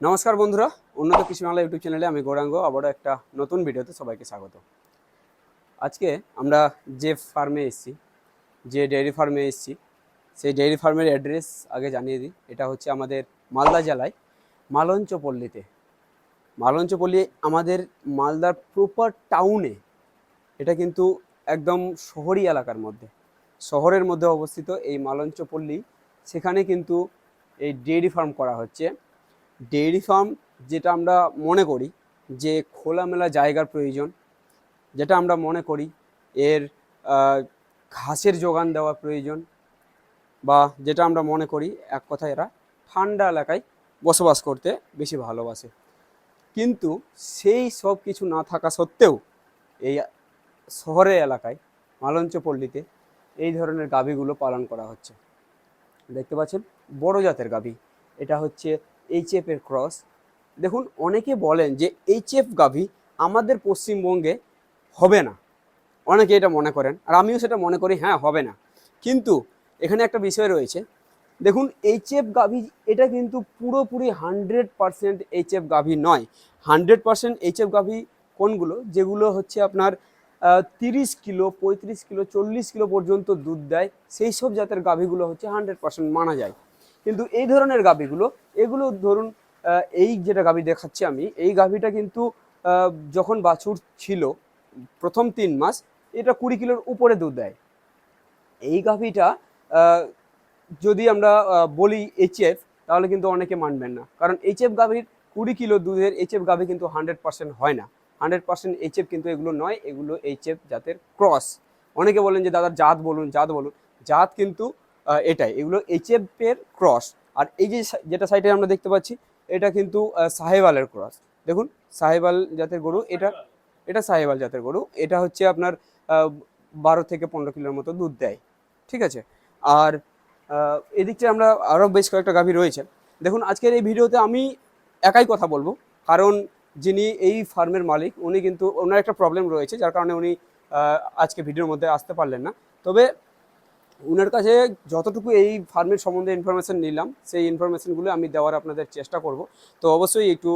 নমস্কার বন্ধুরা, উন্নত কৃষি বাংলা ইউটিউব চ্যানেলে আমি গৌরাঙ্গ, আবারও একটা নতুন ভিডিওতে সবাইকে স্বাগত। আজকে আমরা যে ফার্মে এসেছি, যে ডেয়ারি ফার্মে এসেছি, সেই ডেয়ারি ফার্মের অ্যাড্রেস আগে জানিয়ে দিই। এটা হচ্ছে আমাদের মালদা জেলায় মালঞ্চপল্লীতে। মালঞ্চপল্লী আমাদের মালদার প্রপার টাউনে এটা কিন্তু একদম শহরি এলাকার মধ্যে। শহরের মধ্যে অবস্থিত এই মালঞ্চপল্লী, সেখানে কিন্তু এই ডেয়ারি ফার্ম করা হচ্ছে। ডেইরি ফার্ম যেটা আমরা মনে করি যে খোলামেলা জায়গার প্রয়োজন, যেটা আমরা মনে করি এর ঘাসের যোগান দেওয়া প্রয়োজন বা যেটা আমরা মনে করি এক কথায় এরা ঠান্ডা এলাকায় বসবাস করতে বেশি ভালোবাসে। কিন্তু সেই সব কিছু না থাকা সত্ত্বেও এই শহরের এলাকায় মালঞ্চপল্লীতে এই ধরনের গাভীগুলো পালন করা হচ্ছে। দেখতে পাচ্ছেন? বড় জাতের গাভী। এটা হচ্ছে এইচএফ এর ক্রস দেখুন, অনেকে বলেন যে এইচএফ গাভী আমাদের পশ্চিমবঙ্গে হবে না। অনেকে এটা মনে করেন, আর আমিও সেটা মনে করি হ্যাঁ হবে না। কিন্তু এখানে একটা বিষয় রয়েছে। দেখুন এইচএফ গাভী, এটা কিন্তু পুরোপুরি হান্ড্রেড পারসেন্ট এইচএফ গাভী নয়। হান্ড্রেড পারসেন্ট এইচএফ গাভী কোনগুলো? যেগুলো হচ্ছে আপনার তিরিশ কিলো, পঁয়ত্রিশ কিলো, চল্লিশ কিলো পর্যন্ত দুধ দেয়, সেই সব জাতের গাভীগুলো হচ্ছে হান্ড্রেড পার্সেন্ট মানা যায়। কিন্তু এই ধরনের গাভীগুলো, এগুলো ধরুন এই যেটা গাভী দেখাচ্ছি আমি, এই গাভীটা কিন্তু যখন বাছুর ছিল, প্রথম তিন মাস, এটা কুড়ি কিলোর উপরে দুধ দেয়। এই গাভীটা যদি আমরা বলি এইচএফ, তাহলে কিন্তু অনেকে মানবেন না। কারণ এইচএফ গাভীর কুড়ি কিলো দুধের এইচএফ গাভী কিন্তু হান্ড্রেড পার্সেন্ট হয় না। হান্ড্রেড পার্সেন্ট এইচএফ কিন্তু এগুলো নয়, এগুলো এইচএফ জাতের ক্রস। অনেকে বলেন যে দাদার জাত বলুন জাত বলুন। জাত কিন্তু এটাই। এগুলো এইচএফ এর ক্রস আর এই যে যেটা সাইডে আমরা দেখতে পাচ্ছি, এটা কিন্তু সাহেবালের ক্রস দেখুন সাহেবাল জাতের গরু, এটা এটা সাহেবাল জাতের গরু। এটা হচ্ছে আপনার বারো থেকে পনেরো কিলোর মতো দুধ দেয়। ঠিক আছে? আর এদিকটা আমরা আরও বেশ কয়েকটা গাভী রয়েছে। দেখুন, আজকের এই ভিডিওতে আমি একাই কথা বলব। কারণ যিনি এই ফার্মের মালিক, উনি কিন্তু, ওনার একটা প্রবলেম রয়েছে, যার কারণে উনি আজকে ভিডিওর মধ্যে আসতে পারলেন না। তবে ওনার কাছে যতটুকু এই ফার্মের সম্বন্ধে ইনফরমেশন নিলাম, সেই ইনফরমেশনগুলো আমি দেওয়ার আপনাদের চেষ্টা করব। তো অবশ্যই একটু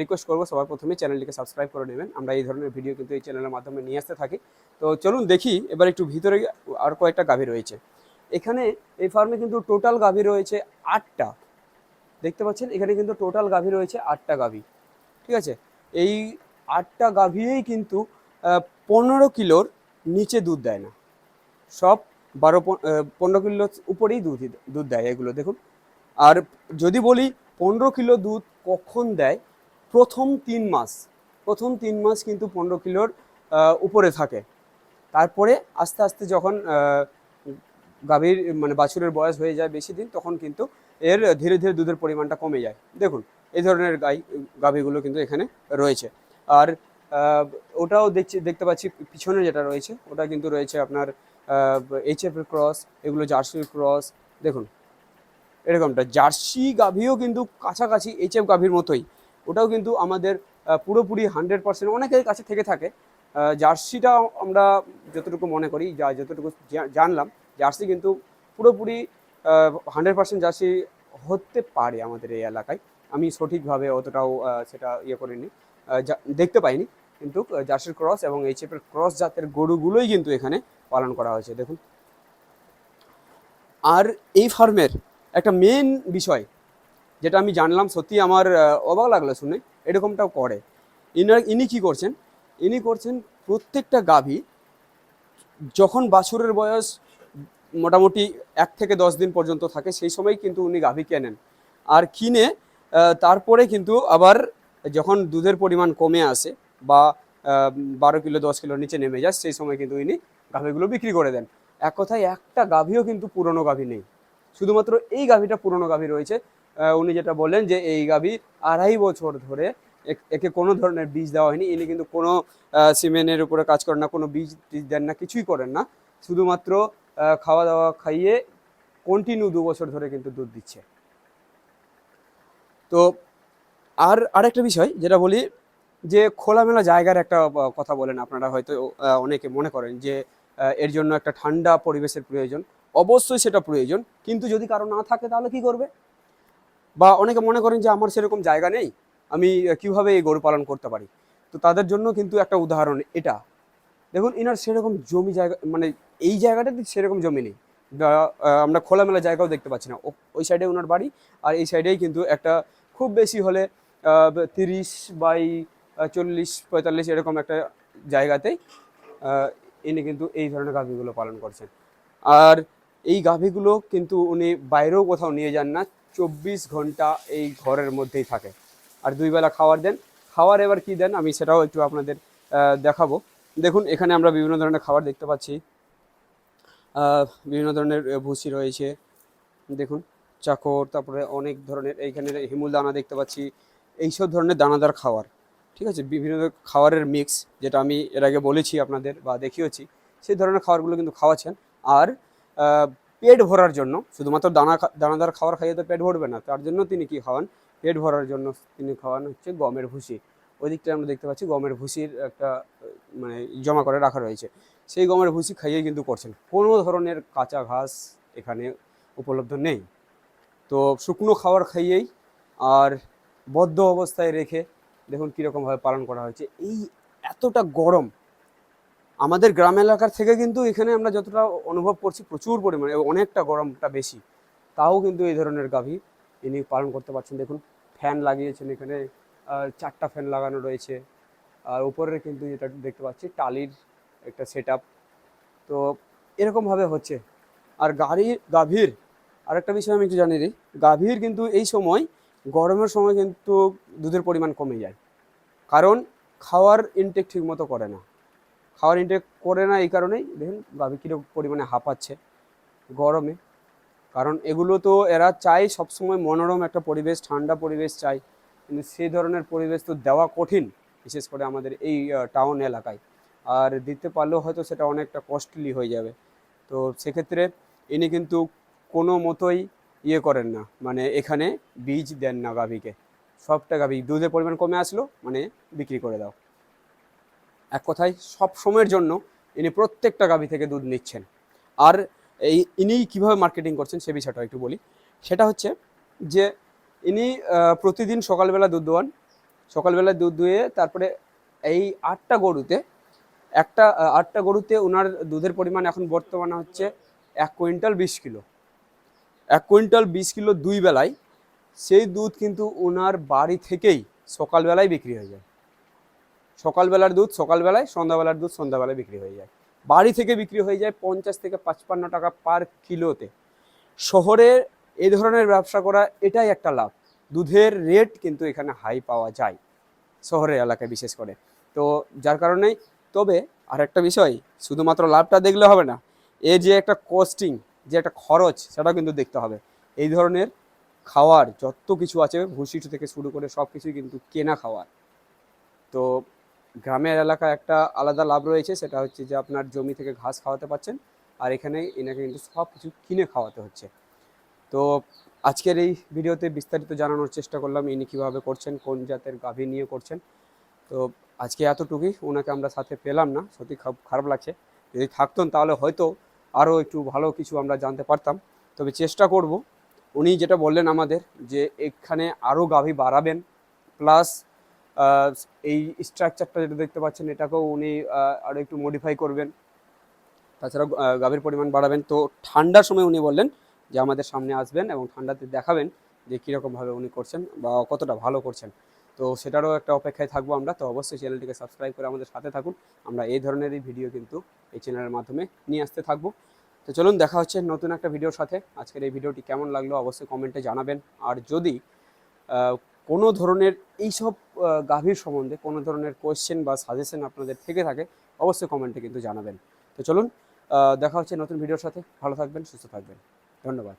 রিকোয়েস্ট করব সবার প্রথমে চ্যানেলটিকে সাবস্ক্রাইব করে নেবেন। আমরা এই ধরনের ভিডিও কিন্তু এই চ্যানেলের মাধ্যমে নিয়ে আসতে থাকি। তো চলুন দেখি, এবার একটু ভিতরে আর কয়েকটা গাভী রয়েছে। এখানে এই ফার্মে কিন্তু টোটাল গাভী রয়েছে আটটা। দেখতে পাচ্ছেন, এখানে কিন্তু টোটাল গাভী রয়েছে আটটা গাভী। ঠিক আছে? এই আটটা গাভীই কিন্তু পনেরো কিলোর নিচে দুধ দেয় না। সব বারো পনেরো কিলোর উপরেই দুধ দুধ দেয় এগুলো, দেখুন। আর যদি বলি পনেরো কিলো দুধ কখন দেয়? প্রথম তিন মাস, প্রথম তিন মাস কিন্তু পনেরো কিলোর উপরে থাকে। তারপরে আস্তে আস্তে যখন গাভীর মানে বাছুরের বয়স হয়ে যায় বেশি দিন, তখন কিন্তু এর ধীরে ধীরে দুধের পরিমাণটা কমে যায়। দেখুন এই ধরনের গাই, গাভীগুলো কিন্তু এখানে রয়েছে। আর ওটাও দেখছি, দেখতে পাচ্ছি পিছনে যেটা রয়েছে, ওটা কিন্তু রয়েছে আপনার এইচএফ এর ক্রস এগুলো জার্সির ক্রস দেখুন, এরকমটা। জার্সি গাভীও কিন্তু কাছাকাছি এইচএফ গাভীর মতোই। ওটাও কিন্তু আমাদের পুরোপুরি হান্ড্রেড পার্সেন্ট অনেকের কাছে থেকে থাকে। জার্সিটা আমরা যতটুকু মনে করি, যা যতটুকু জানলাম জার্সি কিন্তু পুরোপুরি হান্ড্রেড পার্সেন্ট জার্সি হতে পারে আমাদের এই এলাকায়। আমি সঠিকভাবে অতটাও সেটা ইয়ে করিনি। দেখতে পাইনি। কিন্তু জার্সির ক্রস এবং এইচএফের ক্রস জাতের গরুগুলোই কিন্তু এখানে পালন করা হয়েছে। দেখুন। আর এই ফার্মের একটা মেন বিষয়, যেটা আমি জানলাম সত্যি আমার অবাক লাগল শুনে, এরকমটাও করে। ইনার, ইনি কি করছেন? ইনি করছেন প্রত্যেকটা গাভী যখন বাছুরের বয়স মোটামুটি এক থেকে দশ দিন পর্যন্ত থাকে, সেই সময় কিন্তু উনি গাভী কেনেন। আর কিনে তারপরে কিন্তু আবার যখন দুধের পরিমাণ কমে আসে বা বারো কিলো দশ কিলোর নিচে নেমে যায় সেই সময় কিন্তু ইনি গাভীগুলো বিক্রি করে দেন। এক কথায় একটা গাভীও কিন্তু পুরনো গাভী নেই। শুধুমাত্র এই গাভীটা পুরনো গাভী রয়েছে। উনি যেটা বললেন যে এই গাভী আড়াই বছর ধরে একে কোনো ধরনের বীজ দেওয়া হয়নি। ইনি কিন্তু কোনো আহ, সিমেন্টের উপরে কাজ করেন না কোনো বীজ দেন না কিছুই করেন না। শুধুমাত্র খাওয়া দাওয়া খাইয়ে কন্টিনিউ দু বছর ধরে কিন্তু দুধ দিচ্ছে। তো আর আরেকটা বিষয় যেটা বলি যে খোলামেলা জায়গার একটা কথা বলেন আপনারা হয়তো অনেকে মনে করেন যে এর জন্য একটা ঠান্ডা পরিবেশের প্রয়োজন। অবশ্যই সেটা প্রয়োজন, কিন্তু যদি কারও না থাকে তাহলে কি করবে? বা অনেকে মনে করেন যে, আমার সেরকম জায়গা নেই, আমি কীভাবে এই গরু পালন করতে পারি? তো তাদের জন্য কিন্তু একটা উদাহরণ এটা। দেখুন এনার সেরকম জমি জায়গা মানে এই জায়গাটাতে সেরকম জমি নেই। আমরা খোলামেলা জায়গাও দেখতে পাচ্ছি না। ওই সাইডে ওনার বাড়ি, আর এই সাইডেই কিন্তু একটা খুব বেশি হলে তিরিশ বাই চল্লিশ, পঁয়তাল্লিশ এরকম একটা জায়গাতেই ইনি কিন্তু এই ধরনের গাভীগুলো পালন করছেন। আর এই গাভীগুলো কিন্তু উনি বাইরেও কোথাও নিয়ে যান না, চব্বিশ ঘণ্টা এই ঘরের মধ্যেই থাকে। আর দুই বেলা খাবার দেন। খাবার এবার কি দেন আমি সেটাও একটু আপনাদের দেখাবো। দেখুন, এখানে আমরা বিভিন্ন ধরনের খাবার দেখতে পাচ্ছি। বিভিন্ন ধরনের ভুসি রয়েছে। দেখুন, চাকর, তারপরে অনেক ধরনের এইখানে হিমুল দানা দেখতে পাচ্ছি। এইসব ধরনের দানাদার খাবার ঠিক আছে? বিভিন্ন খাবারের মিক্স যেটা আমি এর আগে বলেছি আপনাদের বা দেখিয়েছি, সেই ধরনের খাবারগুলো কিন্তু খাওয়াচ্ছেন। আর পেট ভরার জন্য, শুধুমাত্র দানা দানাদার খাবার খাইয়ে তো পেট ভরবে না, তার জন্য তিনি কি খাওয়ান? পেট ভরার জন্য তিনি খাওয়ান হচ্ছে গমের ভুসি। ওই দিকটা আমরা দেখতে পাচ্ছি গমের ভুসির একটা মানে জমা করে রাখা রয়েছে। সেই গমের ভুসি খাইয়েই কিন্তু করছেন। কোনো ধরনের কাঁচা ঘাস এখানে উপলব্ধ নেই। তো শুকনো খাবার খাইয়েই আর বদ্ধ অবস্থায় রেখে দেখুন কীরকমভাবে পালন করা হয়েছে। এই এতটা গরম আমাদের গ্রাম এলাকার থেকে কিন্তু এখানে আমরা যতটা অনুভব করছি প্রচুর পরিমাণে অনেকটা গরমটা বেশি। তাও কিন্তু এই ধরনের গাভী ইনি পালন করতে পারছেন। দেখুন, ফ্যান লাগিয়েছেন এখানে চারটা ফ্যান লাগানো রয়েছে। আর উপরে কিন্তু যেটা দেখতে পাচ্ছি, টালির একটা সেট তো এরকমভাবে হচ্ছে। আর গাড়ি, গাভীর আরেকটা বিষয় আমি একটু জানিয়ে দিই। গাভীর কিন্তু এই সময় গরমের সময় কিন্তু দুধের পরিমাণ কমে যায়। কারণ খাওয়ার ইনটেক ঠিক মতো করে না। খাওয়ার ইনটেক করে না এই কারণেই দেখুন গাভী কীরকম পরিমাণে হাঁপাচ্ছে গরমে। কারণ এগুলো তো এরা চায় সবসময় মনোরম একটা পরিবেশ, ঠান্ডা পরিবেশ চাই কিন্তু সেই ধরনের পরিবেশ তো দেওয়া কঠিন, বিশেষ করে আমাদের এই টাউন এলাকায়। আর দিতে পারলেও হয়তো সেটা অনেকটা কস্টলি হয়ে যাবে। তো সেক্ষেত্রে ইনি কিন্তু কোনো মতোই ইয়ে করেন না। মানে এখানে বীজ দেন না গাভীকে। সবটা গাভী দুধের পরিমাণ কমে আসলো মানে বিক্রি করে দাও। এক কথায়, সব সময়ের জন্য ইনি প্রত্যেকটা গাভী থেকে দুধ নিচ্ছেন। আর এই ইনি কীভাবে মার্কেটিং করছেন সে বিষয়টা একটু বলি। সেটা হচ্ছে যে ইনি প্রতিদিন সকালবেলা দুধ দোয়ান। সকালবেলা দুধ দুয়ে তারপরে এই আটটা গরুতে, একটা আটটা গরুতে ওনার দুধের পরিমাণ এখন বর্তমানে হচ্ছে এক কুইন্টাল বিশ কিলো। এক কুইন্টাল বিশ কিলো দুই বেলায় সেই দুধ কিন্তু ওনার বাড়ি থেকেই সকালবেলায় বিক্রি হয়ে যায়। সকালবেলার দুধ সকালবেলায়, সন্ধ্যাবেলার দুধ সন্ধ্যাবেলায় বিক্রি হয়ে যায়। বাড়ি থেকে বিক্রি হয়ে যায় পঞ্চাশ থেকে পাঁচপান্ন টাকা পার কিলোতে। শহরে এই ধরনের ব্যবসা করা, এটাই একটা লাভ। দুধের রেট কিন্তু এখানে হাই পাওয়া যায়, শহরের এলাকায় বিশেষ করে। তো যার কারণেই, তবে আর একটা বিষয়, শুধুমাত্র লাভটা দেখলে হবে না, এ যে একটা কস্টিং যে একটা খরচ সেটা কিন্তু দেখতে হবে। এই ধরনের খাওয়ার যত কিছু আছে ভুসি থেকে শুরু করে সব কিছুই কিন্তু কেনা খাওয়ার। তো গ্রামের এলাকায় একটা আলাদা লাভ রয়েছে, সেটা হচ্ছে যে আপনার জমি থেকে ঘাস খাওয়াতে পারছেন, আর এখানে এনাকে কিন্তু সব কিছু কিনে খাওয়াতে হচ্ছে। তো আজকের এই ভিডিওতে বিস্তারিত জানানোর চেষ্টা করলাম, ইনি কীভাবে করছেন, কোন জাতের গাভী নিয়ে করছেন। তো আজকে এতটুকুই, ওনাকে আমরা সাথে পেলাম না, সত্যি খারাপ খারাপ লাগছে। যদি থাকতেন তাহলে হয়তো আরও একটু ভালো কিছু আমরা জানতে পারতাম। তবে চেষ্টা করব উনি যেটা বললেন আমাদের যে এখানে আরও গাভী বাড়াবেন প্লাস এই স্ট্রাকচারটা যেটা দেখতে পাচ্ছেন এটাকেও উনি আরও একটু মডিফাই করবেন। তাছাড়া গাভীর পরিমাণ বাড়াবেন। তো ঠান্ডার সময় উনি বললেন যে আমাদের সামনে আসবেন এবং ঠান্ডাতে দেখাবেন যে কীরকমভাবে উনি করছেন বা কতটা ভালো করছেন। তো সেটারও একটা অপেক্ষায় থাকব আমরা। তো অবশ্যই চ্যানেলটিকে সাবস্ক্রাইব করে আমাদের সাথে থাকুন। আমরা এই ধরনেরই ভিডিও কিন্তু এই চ্যানেলের মাধ্যমে নিয়ে আসতে থাকব। তো চলুন দেখা হচ্ছে নতুন একটা ভিডিওর সাথে। আজকের এই ভিডিওটি কেমন লাগল অবশ্যই কমেন্টে জানাবেন। আর যদি কোনো ধরনের এইসব সব গাভীর সম্বন্ধে কোনো ধরনের কোয়েশ্চেন বা সাজেশন আপনাদের থেকে থাকে, অবশ্যই কমেন্টে কিন্তু জানাবেন। তো চলুন দেখা হচ্ছে নতুন ভিডিওর সাথে। ভালো থাকবেন, সুস্থ থাকবেন। ধন্যবাদ।